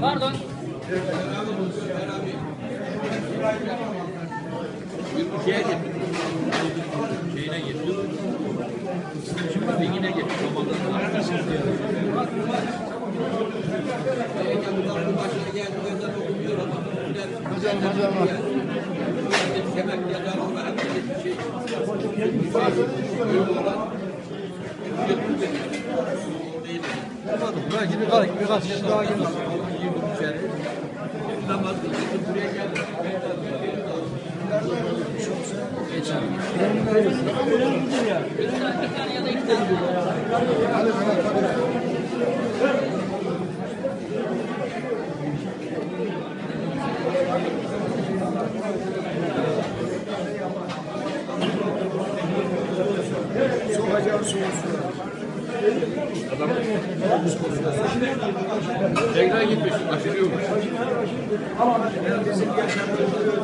Pardon. Şeye getir. Şeyine getir. Sıkıcıma bilgine getir. Komandanlar. Başına geldi. Hocam hocam var. Belki birkaç, birkaç kişi daha gelir. Namaz kıldım. Buraya geldim. Bir tane ya da iki tane. Sokacağın soğuk su. Tekrar gitmiş. Aşırıyormuş. Bizim yaşamımızı